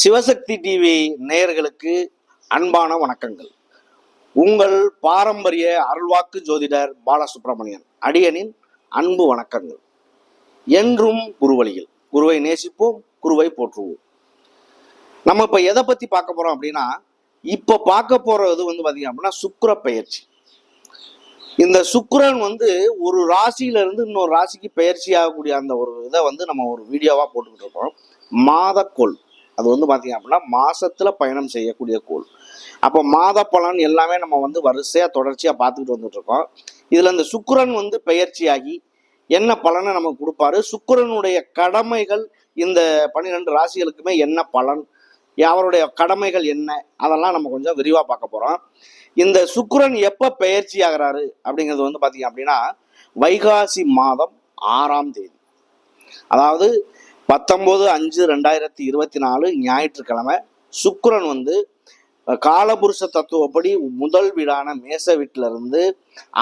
Sivasakthi TV நேயர்களுக்கு அன்பான வணக்கங்கள். உங்கள் பாரம்பரிய அருள்வாக்கு ஜோதிடர் பாலசுப்ரமணியன் அடியனின் அன்பு வணக்கங்கள். என்றும் குருவழியில் குருவை நேசிப்போம் குருவை போற்றுவோம். நம்ம இப்ப எதை பத்தி பார்க்க போறோம் அப்படின்னா இப்ப பார்க்க போறது வந்து பாத்தீங்க அப்படின்னா சுக்கிர பயிற்சி இந்த சுக்கரன் வந்து ஒரு ராசியில இருந்து இன்னொரு ராசிக்கு பயிற்சி ஆகக்கூடிய அந்த ஒரு இதை வந்து நம்ம ஒரு வீடியோவா போட்டுக்கிட்டு இருக்கோம். மாதக்கோள். அது வந்து பார்த்தீங்க அப்படின்னா மாசத்துல பயணம் செய்யக்கூடிய கோள். அப்போ மாத பலன் எல்லாமே நம்ம வந்து வரிசையா தொடர்ச்சியா பார்த்துக்கிட்டு வந்துட்டு இருக்கோம் இதுல இந்த சுக்கிரன் வந்து பெயர்ச்சியாகி என்ன பலனை நமக்கு கொடுப்பாரு? சுக்கரனுடைய கடமைகள் இந்த பன்னிரெண்டு ராசிகளுக்குமே என்ன பலன்? அவருடைய கடமைகள் என்ன? அதெல்லாம் நம்ம கொஞ்சம் விரிவா பார்க்க போறோம். இந்த சுக்கரன் எப்ப பெயர்ச்சி ஆகிறாரு அப்படிங்கிறது வந்து பாத்தீங்க அப்படின்னா வைகாசி மாதம் ஆறாம் தேதி. அதாவது பத்தொம்போது அஞ்சு ரெண்டாயிரத்தி இருபத்தி நாலு ஞாயிற்றுக்கிழமை சுக்கரன் வந்து காலபுருஷ தத்துவப்படி முதல் வீடான மேச வீட்டிலிருந்து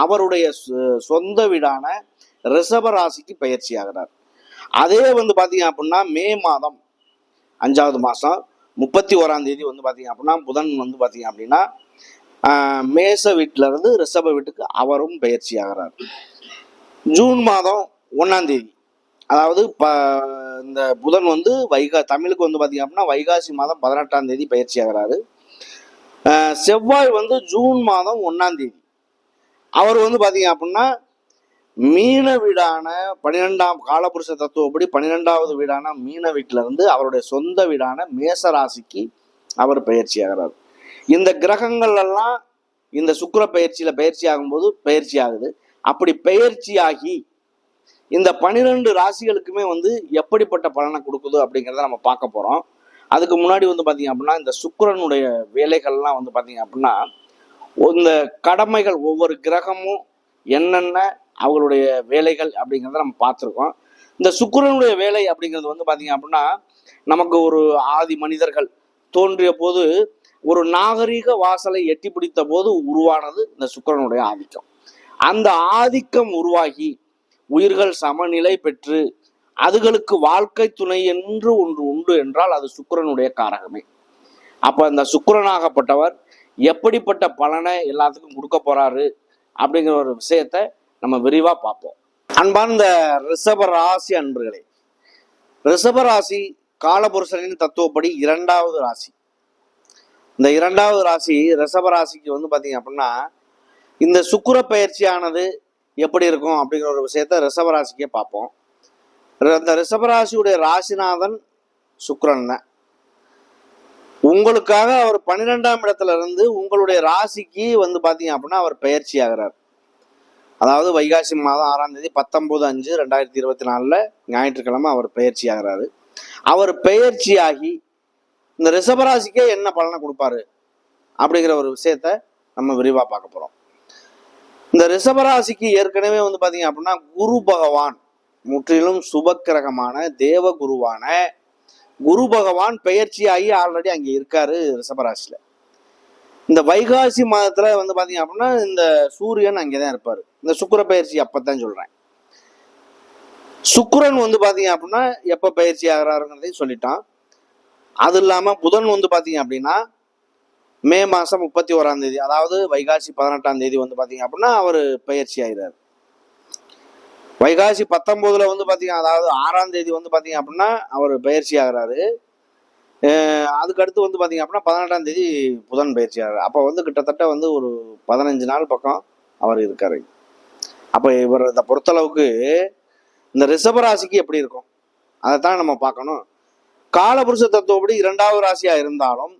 அவருடைய சொ- சொந்த வீடான ரிஷப ராசிக்கு பயிற்சி ஆகிறார் அதே வந்து பார்த்தீங்க அப்படின்னா மே மாதம் அஞ்சாவது மாதம் முப்பத்தி ஓராம் தேதி வந்து பார்த்தீங்க அப்படின்னா புதன் வந்து பார்த்தீங்க அப்படின்னா மேச வீட்டிலிருந்து ரிஷப வீட்டுக்கு அவரும் பயிற்சி ஆகிறார் ஜூன் மாதம் ஒன்றாம் தேதி. அதாவது ப இந்த புதன் வந்து வைகா தமிழுக்கு வந்து பார்த்தீங்க அப்படின்னா வைகாசி மாதம் பதினெட்டாம் தேதி பயிற்சி ஆகிறாரு. செவ்வாய் வந்து ஜூன் மாதம் ஒன்றாம் தேதி. அவர் வந்து பார்த்தீங்க அப்படின்னா மீன வீடான பன்னிரெண்டாம் காலபுருஷ தத்துவப்படி பன்னிரெண்டாவது வீடான மீன வீட்டிலிருந்து அவருடைய சொந்த வீடான மேச ராசிக்கு அவர் பயிற்சி ஆகிறார். இந்த கிரகங்கள் எல்லாம் இந்த சுக்கிர பயிற்சியில் பயிற்சி ஆகும்போது பயிற்சி ஆகுது. அப்படி பயிற்சி ஆகி இந்த பனிரெண்டு ராசிகளுக்குமே வந்து எப்படிப்பட்ட பலனை கொடுக்குது அப்படிங்கிறத நம்ம பார்க்க போகிறோம் அதுக்கு முன்னாடி வந்து பார்த்தீங்க அப்படின்னா இந்த சுக்கரனுடைய வேலைகள்லாம் வந்து பார்த்தீங்க அப்படின்னா இந்த கடமைகள் ஒவ்வொரு கிரகமும் என்னென்ன அவங்களுடைய வேலைகள் அப்படிங்கிறத நம்ம பார்த்துருக்கோம். இந்த சுக்கரனுடைய வேலை அப்படிங்கிறது வந்து பார்த்தீங்க அப்படின்னா நமக்கு ஒரு ஆதி மனிதர்கள் தோன்றிய போது ஒரு நாகரிக வாசலை எட்டி பிடித்த போது உருவானது இந்த சுக்கிரனுடைய ஆதிக்கம். அந்த ஆதிக்கம் உருவாகி உயிர்கள் சமநிலை பெற்று அதுகளுக்கு வாழ்க்கை துணை என்று ஒன்று உண்டு என்றால் அது சுக்கிரனுடைய காரகமே. அப்ப அந்த சுக்கரனாகப்பட்டவர் எப்படிப்பட்ட பலனை எல்லாத்துக்கும் கொடுக்க போறாரு அப்படிங்கிற ஒரு விஷயத்த நம்ம விரிவா பார்ப்போம். அன்பார்ந்த ரிஷப ராசி அன்பர்களே ரிஷப ராசி காலபுருஷனின் தத்துவப்படி இரண்டாவது ராசி. இந்த இரண்டாவது ராசி ரிஷப ராசிக்கு வந்து பார்த்தீங்க அப்படின்னா இந்த சுக்கர பயிற்சியானது எப்படி இருக்கும் அப்படிங்கிற ஒரு விஷயத்த ரிஷபராசிக்கே பார்ப்போம். அந்த ரிஷபராசியுடைய ராசிநாதன் சுக்கிரன் தான். உங்களுக்காக அவர் பன்னிரெண்டாம் இடத்துல இருந்து உங்களுடைய ராசிக்கு வந்து பார்த்தீங்க அப்படின்னா அவர் பயிற்சி ஆகிறார். அதாவது வைகாசி மாதம் ஆறாம் தேதி பத்தொன்பது அஞ்சு ரெண்டாயிரத்தி இருபத்தி நாலில் ஞாயிற்றுக்கிழமை அவர் பயிற்சி ஆகிறாரு. அவர் பெயர்ச்சி ஆகி இந்த ரிஷபராசிக்கே என்ன பலனை கொடுப்பாரு அப்படிங்கிற ஒரு விஷயத்த நம்ம விரிவாக பார்க்க போகிறோம் இந்த ரிஷபராசிக்கு ஏற்கனவே வந்து பாத்தீங்க அப்படின்னா குரு பகவான் முற்றிலும் சுபக்கிரகமான தேவ குருவான குரு பகவான் பெயர்ச்சியாகி ஆல்ரெடி அங்கே இருக்காரு ரிஷபராசியில. இந்த வைகாசி மாதத்துல வந்து பாத்தீங்க அப்படின்னா இந்த சூரியன் அங்கேதான் இருப்பாரு. இந்த சுக்கர பயிற்சி அப்பதான் சொல்றேன். சுக்கரன் வந்து பாத்தீங்க அப்படின்னா எப்ப பயிற்சி ஆகிறாருங்கிறதையும் சொல்லிட்டான். அது இல்லாம புதன் வந்து பாத்தீங்க அப்படின்னா மே மாதம் முப்பத்தி ஓராம் தேதி அதாவது வைகாசி பதினெட்டாம் தேதி வந்து பார்த்தீங்க அப்படின்னா அவர் பயிற்சி ஆகிறார் வைகாசி பத்தொம்போதில் வந்து பாத்தீங்க அதாவது ஆறாம் தேதி வந்து பார்த்தீங்க அப்படின்னா அவர் பயிற்சி ஆகிறாரு. அதுக்கடுத்து வந்து பார்த்தீங்க அப்படின்னா பதினெட்டாம் தேதி புதன் பயிற்சி ஆகிறார். அப்போ வந்து கிட்டத்தட்ட வந்து ஒரு பதினஞ்சு நாள் பக்கம் அவர் இருக்காரு. அப்போ இவர் இதை பொறுத்தளவுக்கு இந்த ரிஷபராசிக்கு எப்படி இருக்கும்? அதைத்தான் நம்ம பார்க்கணும். காலபுருஷ தத்துவப்படி இரண்டாவது ராசியாக இருந்தாலும்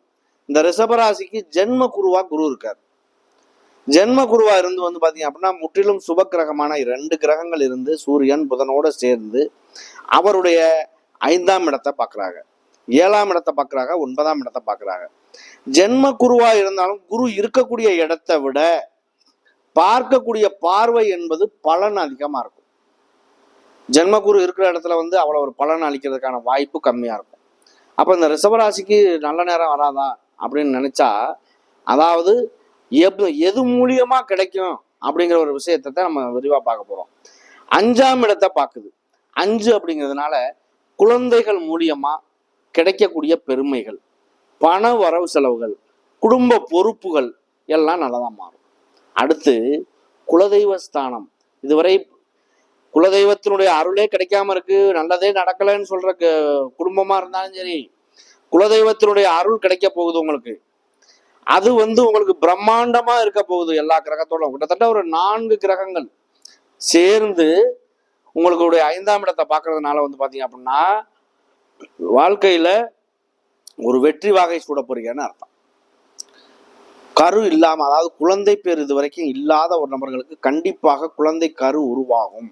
இந்த ரிஷபராசிக்கு ஜென்ம குருவா குரு இருக்கார். ஜென்ம குருவா இருந்து வந்து பாத்தீங்க அப்படின்னா முற்றிலும் சுப கிரகமான ரெண்டு கிரகங்கள் இருந்து சூரியன் புதனோட சேர்ந்து அவருடைய ஐந்தாம் இடத்தை பார்க்குறாங்க. ஏழாம் இடத்தை பார்க்குறாங்க ஒன்பதாம் இடத்தை பார்க்குறாங்க. ஜென்ம குருவா இருந்தாலும் குரு இருக்கக்கூடிய இடத்தை விட பார்க்கக்கூடிய பார்வை என்பது பலன் அதிகமா இருக்கும். ஜென்ம குரு இருக்கிற இடத்துல வந்து அவ்வளவு ஒரு பலன் அளிக்கிறதுக்கான வாய்ப்பு கம்மியா இருக்கும். அப்ப இந்த ரிஷபராசிக்கு நல்ல நேரம் வராதா? அப்படின்னு நினைச்சா அதாவது எப்- எது மூலியமா கிடைக்கும் அப்படிங்கிற ஒரு விஷயத்தை நம்ம விரிவா பார்க்க போறோம். அஞ்சாம் இடத்தை பார்க்குது. அஞ்சு அப்படிங்கிறதுனால குழந்தைகள் மூலியமா கிடைக்கக்கூடிய பெருமைகள் பண வரவு செலவுகள் குடும்ப பொறுப்புகள் எல்லாம் நல்லதா மாறும். அடுத்து குலதெய்வ ஸ்தானம். இதுவரை குலதெய்வத்தினுடைய அருளே கிடைக்காம இருக்கு நல்லதே நடக்கலைன்னு சொல்ற க- குடும்பமா இருந்தாலும் சரி குலதெய்வத்தினுடைய அருள் கிடைக்க போகுது உங்களுக்கு. அது வந்து உங்களுக்கு பிரம்மாண்டமா இருக்க போகுது எல்லா கிரகத்தோட கிட்டத்தட்ட ஒரு நான்கு கிரகங்கள் சேர்ந்து உங்களுடைய ஐந்தாம் இடத்தை பார்க்கறதுனால வந்து பாத்தீங்க அப்படின்னா வாழ்க்கையில ஒரு வெற்றி வாகை சூட போறீங்கன்னு அர்த்தம். கரு இல்லாம அதாவது குழந்தை பேர் இது வரைக்கும் இல்லாத ஒரு நபர்களுக்கு கண்டிப்பாக குழந்தை கரு உருவாகும்.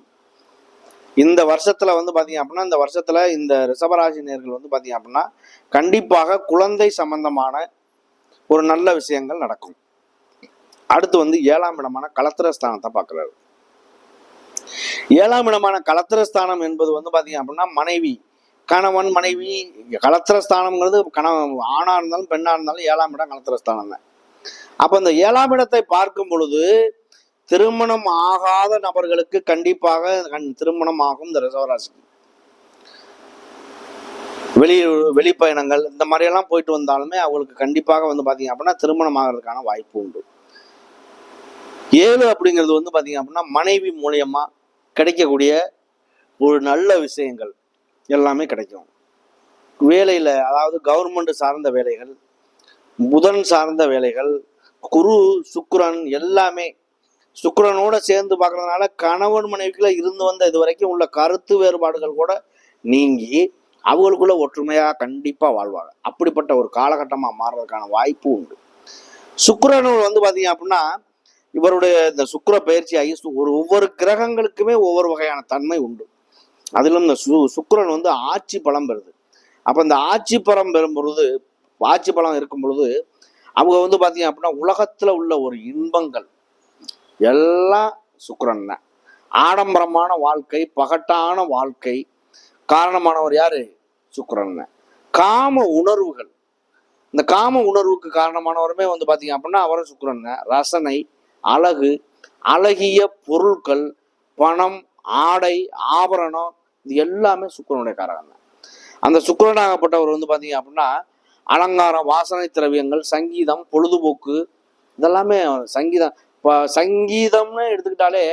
இந்த வருஷத்துல வந்து பாத்தீங்க அப்படின்னா இந்த வருஷத்துல இந்த ரிஷபராசி நேர்கள் வந்து பாத்தீங்க அப்படின்னா கண்டிப்பாக குழந்தை சம்பந்தமான ஒரு நல்ல விஷயங்கள் நடக்கும். அடுத்து வந்து ஏழாம் இடமான கலத்திர ஸ்தானத்தை பார்க்குறாரு. ஏழாம் இடமான கலத்திர ஸ்தானம் என்பது வந்து பாத்தீங்க அப்படின்னா மனைவி கணவன் மனைவி கலத்திர ஸ்தானம்ங்கிறது கணவன் ஆணா இருந்தாலும் பெண்ணா இருந்தாலும் ஏழாம் இடம் கலத்திர ஸ்தானம் தான். அப்ப இந்த ஏழாம் இடத்தை பார்க்கும் பொழுது திருமணம் ஆகாத நபர்களுக்கு கண்டிப்பாக கண்- திருமணம் ஆகும் இந்த ரிசவராசிக்கு. வெளி வெளிப்பயணங்கள் இந்த மாதிரியெல்லாம் போயிட்டு வந்தாலுமே அவங்களுக்கு கண்டிப்பாக வந்து பார்த்தீங்க அப்படின்னா திருமணம் ஆகிறதுக்கான வாய்ப்பு உண்டு. ஏழு அப்படிங்கிறது வந்து பார்த்தீங்க அப்படின்னா மனைவி மூலியமா கிடைக்கக்கூடிய ஒரு நல்ல விஷயங்கள் எல்லாமே கிடைக்கும். வேலையில் அதாவது கவர்மெண்ட் சார்ந்த வேலைகள் புதன் சார்ந்த வேலைகள் குரு சுக்ரன் எல்லாமே சுக்கரனோட சேர்ந்து பார்க்கறதுனால கணவன் மனைவிக்குள்ள இருந்து வந்த இது வரைக்கும் உள்ள கருத்து வேறுபாடுகள் கூட நீங்கி அவங்களுக்குள்ள ஒற்றுமையா கண்டிப்பா வாழ்வாங்க. அப்படிப்பட்ட ஒரு காலகட்டமா மாறுறதுக்கான வாய்ப்பு உண்டு. சுக்கிரன் வந்து பாத்தீங்க அப்படின்னா இவருடைய இந்த சுக்கர பயிற்சி ஆகி ஒரு ஒவ்வொரு கிரகங்களுக்குமே ஒவ்வொரு வகையான தன்மை உண்டு. அதிலும் இந்த சு சுக்கரன் வந்து ஆட்சி பலம் பெறுது. அப்ப இந்த ஆட்சி பலம் பெறும் பொழுது ஆட்சி பலம் இருக்கும் பொழுது அவங்க வந்து பாத்தீங்க அப்படின்னா உலகத்துல உள்ள ஒரு இன்பங்கள் எல்லாம் சுக்கரன் தான் ஆடம்பரமான வாழ்க்கை பகட்டான வாழ்க்கை. காரணமானவர் யாரு? சுக்கரன் தான் காம உணர்வுகள். இந்த காம உணர்வுக்கு காரணமானவருமே வந்து பாத்தீங்க அப்படின்னா அவரும் சுக்கரன் தான் ரசனை அழகு அழகிய பொருட்கள் பணம் ஆடை ஆபரணம் இது எல்லாமே சுக்கரனுடைய காரகம் தான் அந்த சுக்கரனாகப்பட்டவர் வந்து பாத்தீங்க அப்படின்னா அலங்காரம் வாசனை திரவியங்கள் சங்கீதம் பொழுதுபோக்கு இதெல்லாமே சங்கீதம். இப்போ சங்கீதம்னு எடுத்துக்கிட்டாலே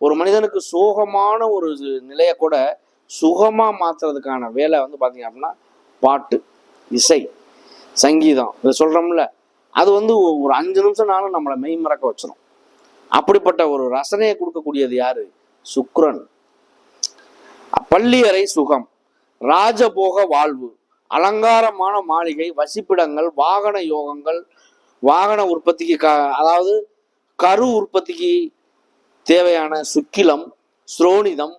ஒரு மனிதனுக்கு சோகமான ஒரு நிலையை கூட சுகமா மாத்துறதுக்கான வேலை வந்து பாத்தீங்க அப்படின்னா பாட்டு இசை சங்கீதம். இதை சொல்றோம்ல. அது வந்து ஒரு அஞ்சு நிமிஷம்னாலும் நம்மளை மெய் மறக்க வச்சிடும் அப்படிப்பட்ட ஒரு ரசனையை கொடுக்கக்கூடியது யாரு? சுக்ரன். பள்ளியறை சுகம் ராஜபோக வாழ்வு அலங்காரமான மாளிகை வசிப்பிடங்கள் வாகன யோகங்கள் வாகன உற்பத்திக்கு கா அதாவது கரு உற்பத்திக்கு தேவையான சுக்கிலம் ஸ்ரோனிதம்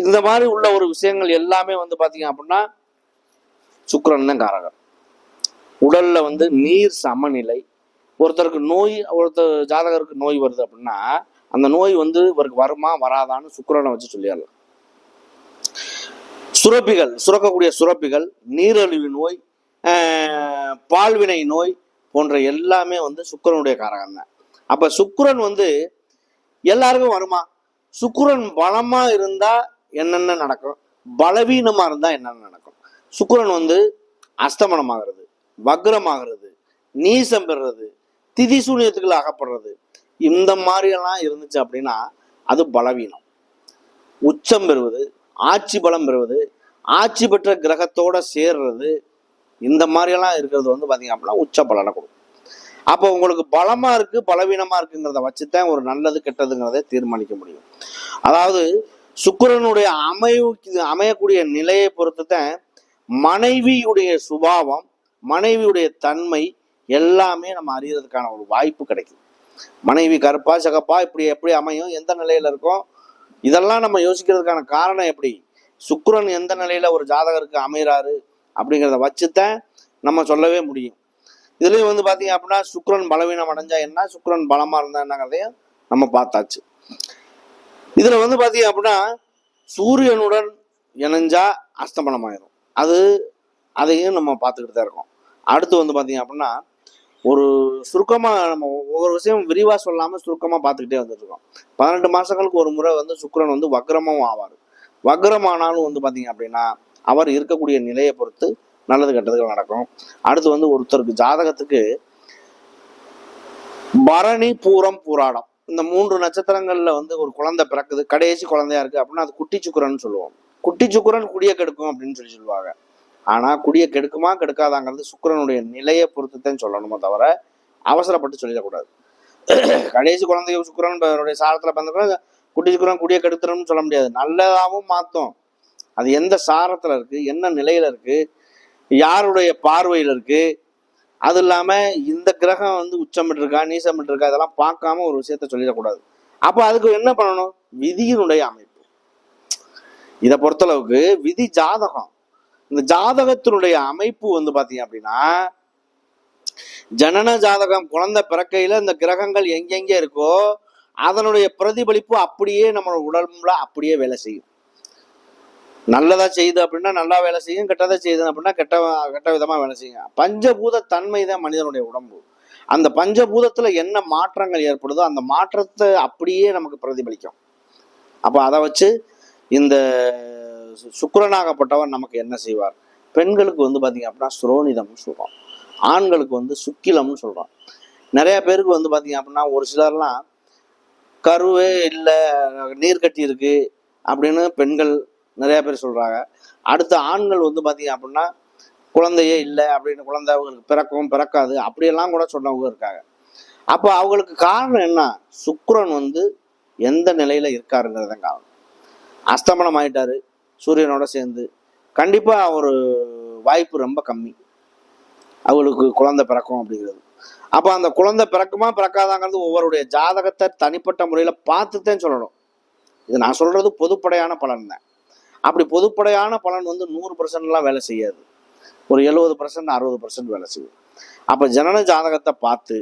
இந்த மாதிரி உள்ள ஒரு விஷயங்கள் எல்லாமே வந்து பாத்தீங்க அப்படின்னா சுக்கரன் தான் காரகம் உடல்ல வந்து நீர் சமநிலை ஒருத்தருக்கு நோய் ஒருத்தர் ஜாதகருக்கு நோய் வருது அப்படின்னா அந்த நோய் வந்து இவருக்கு வருமா வராதான்னு சுக்கிரனை வச்சு சொல்லிடலாம். சுரப்பிகள் சுரக்கக்கூடிய சுரப்பிகள் நீரழிவு நோய் ஆஹ், பால்வினை நோய் போன்ற எல்லாமே வந்து சுக்கரனுடைய காரகம் தான் அப்ப சுக்கரன் வந்து எல்லாருக்கும் வருமா? சுக்கரன் பலமா இருந்தா என்னென்ன நடக்கும்? பலவீனமா இருந்தா என்னென்ன நடக்கும்? சுக்கரன் வந்து அஸ்தமனமாகிறது வக்ரமாகிறது நீசம் பெறுறது திதி சூனியத்துக்குள்ள அகப்படுறது. இந்த மாதிரியெல்லாம் இருந்துச்சு அப்படின்னா அது பலவீனம். உச்சம் பெறுவது ஆட்சி பலம் பெறுவது ஆட்சி பெற்ற கிரகத்தோட சேர்றது இந்த மாதிரியெல்லாம் இருக்கிறது வந்து பார்த்தீங்க அப்படின்னா உச்ச பலனை கொடுக்கும். அப்போ உங்களுக்கு பலமாக இருக்கு பலவீனமாக இருக்குங்கிறத வச்சுதான் ஒரு நல்லது கெட்டதுங்கிறத தீர்மானிக்க முடியும். அதாவது சுக்கரனுடைய அமைவு அமையக்கூடிய நிலையை பொறுத்து தான் மனைவியுடைய சுபாவம் மனைவியுடைய தன்மை எல்லாமே நம்ம அறியறதுக்கான ஒரு வாய்ப்பு கிடைக்கும் மனைவி கருப்பா சகப்பா இப்படி எப்படி அமையும் எந்த நிலையில இருக்கும் இதெல்லாம் நம்ம யோசிக்கிறதுக்கான காரணம் எப்படி? சுக்கரன் எந்த நிலையில ஒரு ஜாதகருக்கு அமைகிறாரு அப்படிங்கிறத வச்சுதான் நம்ம சொல்லவே முடியும். இதுலேயும் வந்து பார்த்தீங்க அப்படின்னா சுக்ரன் பலவீனம் அடைஞ்சா என்ன? சுக்ரன் பலமா இருந்தா என்னங்கிறதையும் நம்ம பார்த்தாச்சு. இதுல வந்து பார்த்தீங்க அப்படின்னா சூரியனுடன் இணைஞ்சா அஸ்தமனமாயிரும். அது அதையும் நம்ம பார்த்துக்கிட்டு தான் இருக்கோம். அடுத்து வந்து பார்த்தீங்க அப்படின்னா ஒரு சுருக்கமா நம்ம ஒவ்வொரு விஷயம் விரிவா சொல்லாமல் சுருக்கமா பார்த்துக்கிட்டே வந்துட்டு இருக்கோம். பதினெட்டு மாசங்களுக்கு ஒரு முறை வந்து சுக்ரன் வந்து வக்ரமும் ஆவார். வக்ரமானாலும் வந்து பார்த்தீங்க அப்படின்னா அவர் இருக்கக்கூடிய நிலையை பொறுத்து நல்லது கெட்டதுகள் நடக்கும். அடுத்து வந்து ஒருத்தருக்கு ஜாதகத்துக்கு பரணி பூரம் பூராடம். இந்த மூன்று நட்சத்திரங்கள்ல வந்து ஒரு குழந்தை பிறக்குது. கடைசி குழந்தையா இருக்கு அப்படின்னா அது குட்டி சுக்குரன் சொல்லுவோம். குட்டி சுக்குரன் குடிய கெடுக்கும் அப்படின்னு சொல்லி சொல்லுவாங்க. ஆனா குடிய கெடுக்குமா கெடுக்காதாங்கிறது சுக்கிரனுடைய நிலையை பொறுத்துத்தான் சொல்லணுமோ சொல்லணுமே தவிர அவசரப்பட்டு சொல்லிடக்கூடாது. கடைசி குழந்தைய சுக்கரன் அவருடைய சாரத்துல பிறந்த குட்டி சுக்கிரன் குடிய கெடுத்துறோம்னு சொல்ல முடியாது. நல்லதாகவும் மாத்தும். அது எந்த சாரத்தில் இருக்குது என்ன நிலையில் இருக்குது யாருடைய பார்வையில் இருக்குது அது இல்லாமல் இந்த கிரகம் வந்து உச்சமிட்டிருக்கா இருக்கா இருக்கா இதெல்லாம் பார்க்காம ஒரு விஷயத்த சொல்லிடக்கூடாது. அப்போ அதுக்கு என்ன பண்ணணும்? விதியினுடைய அமைப்பு. இதை பொறுத்தளவுக்கு விதி ஜாதகம். இந்த ஜாதகத்தினுடைய அமைப்பு வந்து பார்த்தீங்க அப்படின்னா ஜனன ஜாதகம் குழந்தை பிறக்கையில இந்த கிரகங்கள் எங்கெங்கே இருக்கோ அதனுடைய பிரதிபலிப்பு அப்படியே நம்மளோட உடம்புல அப்படியே வேலை செய்யும். நல்லதா செய்யுது அப்படின்னா நல்லா வேலை செய்யும் கெட்டதா செய்யுது அப்படின்னா கெட்ட கெட்ட விதமா வேலை செய்யும். பஞ்சபூத தன்மை தான் மனிதனுடைய உடம்பு. அந்த பஞ்சபூதத்துல என்ன மாற்றங்கள் ஏற்படுதோ அந்த மாற்றத்தை அப்படியே நமக்கு பிரதிபலிக்கும். அப்போ அதை வச்சு இந்த சு- நமக்கு என்ன செய்வார்? பெண்களுக்கு வந்து பாத்தீங்க அப்படின்னா சுரோனிதம்னு சொல்றோம். ஆண்களுக்கு வந்து சுக்கிலம்னு சொல்றோம். நிறைய பேருக்கு வந்து பாத்தீங்க அப்படின்னா ஒரு சிலர்லாம் கருவே இல்லை நீர் கட்டி இருக்கு அப்படின்னு பெண்கள் நிறைய பேர் சொல்கிறாங்க அடுத்த ஆண்கள் வந்து பார்த்தீங்க அப்படின்னா குழந்தையே இல்லை அப்படின்னு குழந்தை அவங்களுக்கு பிறக்கவும் பிறக்காது அப்படியெல்லாம் கூட சொன்னவங்க இருக்காங்க. அப்போ அவங்களுக்கு காரணம் என்ன? சுக்கரன் வந்து எந்த நிலையில் இருக்காருங்கிறத காரணம். அஸ்தமனம் ஆயிட்டாரு சூரியனோட சேர்ந்து. கண்டிப்பாக ஒரு வாய்ப்பு ரொம்ப கம்மி. அவங்களுக்கு குழந்தை பிறக்கும் அப்படிங்கிறது. அப்போ அந்த குழந்தை பிறக்குமா பிறக்காதாங்கிறது ஒவ்வொருடைய ஜாதகத்தை தனிப்பட்ட முறையில் பார்த்துதான் சொல்லணும். இது நான் சொல்கிறது பொதுப்படையான பலன் தான். அப்படி பொதுப்படையான பலன் வந்து நூறு பர்சன்ட்லாம் வேலை செய்யாது. ஒரு எழுபது பர்சன்ட் அறுபது பர்சன்ட் வேலை செய்யும். அப்போ ஜனன ஜாதகத்தை பார்த்து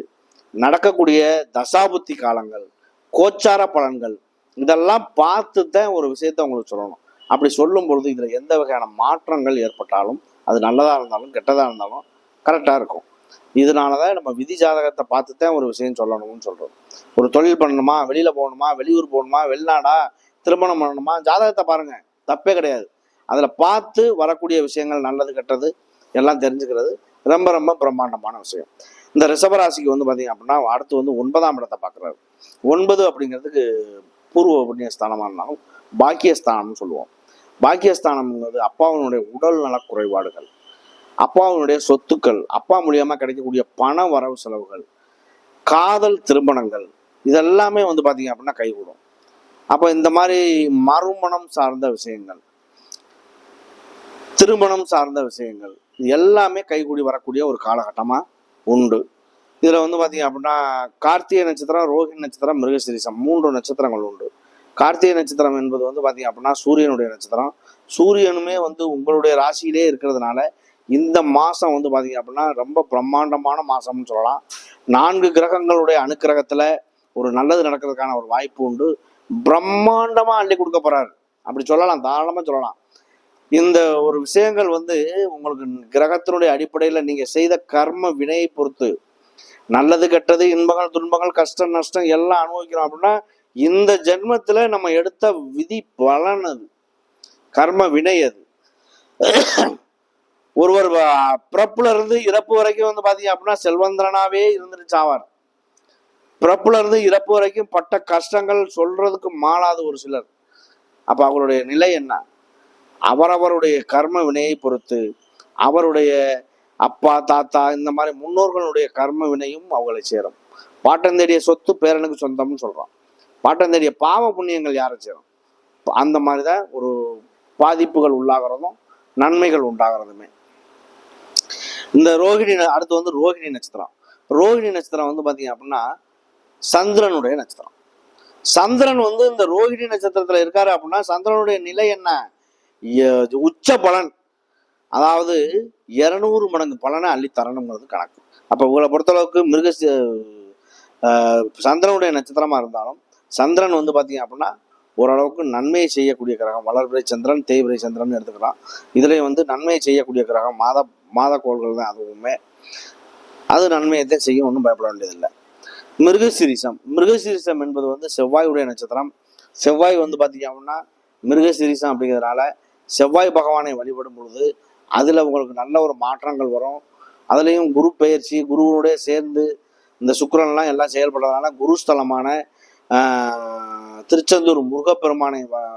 நடக்கக்கூடிய தசாபுத்தி காலங்கள் கோச்சார பலன்கள் இதெல்லாம் பார்த்து தான் ஒரு விஷயத்த உங்களுக்கு சொல்லணும். அப்படி சொல்லும் பொழுது இதில் எந்த வகையான மாற்றங்கள் ஏற்பட்டாலும் அது நல்லதாக இருந்தாலும் கெட்டதாக இருந்தாலும் கரெக்டாக இருக்கும். இதனால தான் நம்ம விதி ஜாதகத்தை பார்த்து தான் ஒரு விஷயம் சொல்லணும்னு சொல்கிறோம் ஒரு தொழில் பண்ணணுமா வெளியில் போகணுமா வெளியூர் போகணுமா வெளிநாடா திருமணம் பண்ணணுமா ஜாதகத்தை பாருங்கள் தப்பே கிடையாது. அதில் பார்த்து வரக்கூடிய விஷயங்கள் நல்லது கெட்டது எல்லாம் தெரிஞ்சுக்கிறது ரொம்ப ரொம்ப பிரம்மாண்டமான விஷயம். இந்த ரிஷபராசிக்கு வந்து பார்த்தீங்க அப்படின்னா அடுத்து வந்து ஒன்பதாம் இடத்தை பார்க்குறாரு ஒன்பது அப்படிங்கிறதுக்கு பூர்வ புண்ணிய ஸ்தானமாக இருந்தாலும் பாக்கியஸ்தானம்னு சொல்லுவோம். பாக்கியஸ்தானம்ங்கிறது அப்பாவினுடைய உடல் நல குறைபாடுகள் அப்பாவினுடைய சொத்துக்கள் அப்பா மூலியமாக கிடைக்கக்கூடிய பண வரவு செலவுகள் காதல் திருமணங்கள் இதெல்லாமே வந்து பார்த்தீங்க அப்படின்னா கைகூடும். அப்போ இந்த மாதிரி மறுமணம் சார்ந்த விஷயங்கள் திருமணம் சார்ந்த விஷயங்கள் இது எல்லாமே கைகூடி வரக்கூடிய ஒரு காலகட்டமாக உண்டு. இதில் வந்து பார்த்தீங்க அப்படின்னா கார்த்திகை நட்சத்திரம் ரோஹிணி நட்சத்திரம் மிருகசிரிசம் மூன்று நட்சத்திரங்கள் உண்டு. கார்த்திகை நட்சத்திரம் என்பது வந்து பார்த்தீங்க அப்படின்னா சூரியனுடைய நட்சத்திரம். சூரியனுமே வந்து உங்களுடைய ராசியிலே இருக்கிறதுனால இந்த மாதம் வந்து பார்த்தீங்க அப்படின்னா ரொம்ப பிரம்மாண்டமான மாதம்னு சொல்லலாம். நான்கு கிரகங்களுடைய அணுக்கிரகத்தில் ஒரு நல்லது நடக்கிறதுக்கான ஒரு வாய்ப்பு உண்டு. பிரம்மாண்டமாக அள்ளி கொடுக்க போறாரு. அப்படி சொல்லலாம் தாராளமாக சொல்லலாம். இந்த ஒரு விஷயங்கள் வந்து உங்களுக்கு கிரகத்தினுடைய அடிப்படையில் நீங்கள் செய்த கர்ம வினையை பொறுத்து நல்லது கெட்டது இன்பங்கள் துன்பங்கள் கஷ்டம் நஷ்டம் எல்லாம் அனுபவிக்கிறோம் அப்படின்னா இந்த ஜென்மத்தில் நம்ம எடுத்த விதி பலன் அது. கர்ம வினை அது. ஒருவர் பிறப்புல இருந்து இறப்பு வரைக்கும் வந்து பார்த்தீங்க அப்படின்னா செல்வந்திரனாகவே இருந்துட்டு சாவார் பிறப்புலேருந்து இறப்பு வரைக்கும் பட்ட கஷ்டங்கள் சொல்றதுக்கு மாளாத ஒரு சிலர். அப்போ அவருடைய நிலை என்ன? அவரவருடைய கர்ம வினையை பொறுத்து அவருடைய அப்பா தாத்தா இந்த மாதிரி முன்னோர்களுடைய கர்ம வினையும் அவங்களை சேரும். பாட்டந்தேடிய சொத்து பேரனுக்கு சொந்தம்னு சொல்கிறான் பாட்டம் தேடிய பாவ புண்ணியங்கள் யாரை சேரும்? அந்த மாதிரி தான் ஒரு பாதிப்புகள் உள்ளாகிறதும் நன்மைகள் உண்டாகிறதுமே. இந்த ரோகிணி அடுத்து வந்து ரோகிணி நட்சத்திரம். ரோகிணி நட்சத்திரம் வந்து பார்த்தீங்க அப்படின்னா சந்திரனுடைய நட்சத்திரம். சந்திரன் வந்து இந்த ரோஹிணி நட்சத்திரத்துல இருக்காரு அப்படின்னா சந்திரனுடைய நிலை என்ன? உச்ச பலன். அதாவது இருநூறு மடங்கு பலனை அள்ளி தரணுங்கிறது கணக்கு. அப்ப உங்களை பொறுத்தளவுக்கு மிருக சந்திரனுடைய நட்சத்திரமா இருந்தாலும் சந்திரன் வந்து பாத்தீங்க அப்படின்னா ஓரளவுக்கு நன்மையை செய்யக்கூடிய கிரகம். வளர்பிறை சந்திரன் தேய்பிரை சந்திரன் எடுத்துக்கலாம். இதுலயும் வந்து நன்மையை செய்யக்கூடிய கிரகம் மாத மாத கோள்கள் தான் அதுவுமே. அது நன்மையை தான் செய்யும் ஒன்றும் பயப்பட வேண்டியதில்லை. மிருகசிரிசம். மிருகசிரிசம் என்பது வந்து செவ்வாயுடைய நட்சத்திரம். செவ்வாய் வந்து பார்த்தீங்க அப்படின்னா மிருகசிரிசம் அப்படிங்கிறதுனால செவ்வாய் பகவானை வழிபடும் பொழுது அதில் உங்களுக்கு நல்ல ஒரு மாற்றங்கள் வரும். அதுலேயும் குரு பெயர்ச்சி குருவோடய சேர்ந்து இந்த சுக்கரன்லாம் எல்லாம் செயல்படுறதுனால குருஸ்தலமான திருச்செந்தூர் முருகப்பெருமானை வ-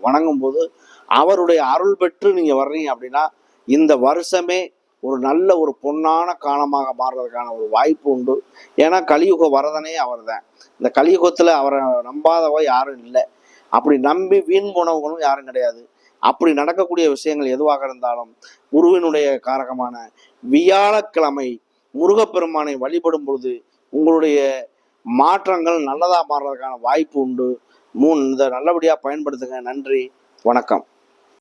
வணங்கும் போது அவருடைய அருள் பெற்று நீங்கள் வர்றீங்க அப்படின்னா இந்த வருஷமே ஒரு நல்ல ஒரு பொன்னான காலமாக மாறுறதுக்கான ஒரு வாய்ப்பு உண்டு. ஏன்னா கலியுக வரதனே அவர் தான் இந்த கலியுகத்தில் அவரை நம்பாதவ யாரும் இல்லை. அப்படி நம்பி வீண் போனவங்களும் யாரும் கிடையாது. அப்படி நடக்கக்கூடிய விஷயங்கள் எதுவாக இருந்தாலும் குருவினுடைய காரகமான வியாழக்கிழமை முருகப்பெருமானை வழிபடும் பொழுது உங்களுடைய மாற்றங்கள் நல்லதாக மாறுறதுக்கான வாய்ப்பு உண்டு. மூணு இதை நல்லபடியாக பயன்படுத்துங்க. நன்றி. வணக்கம்.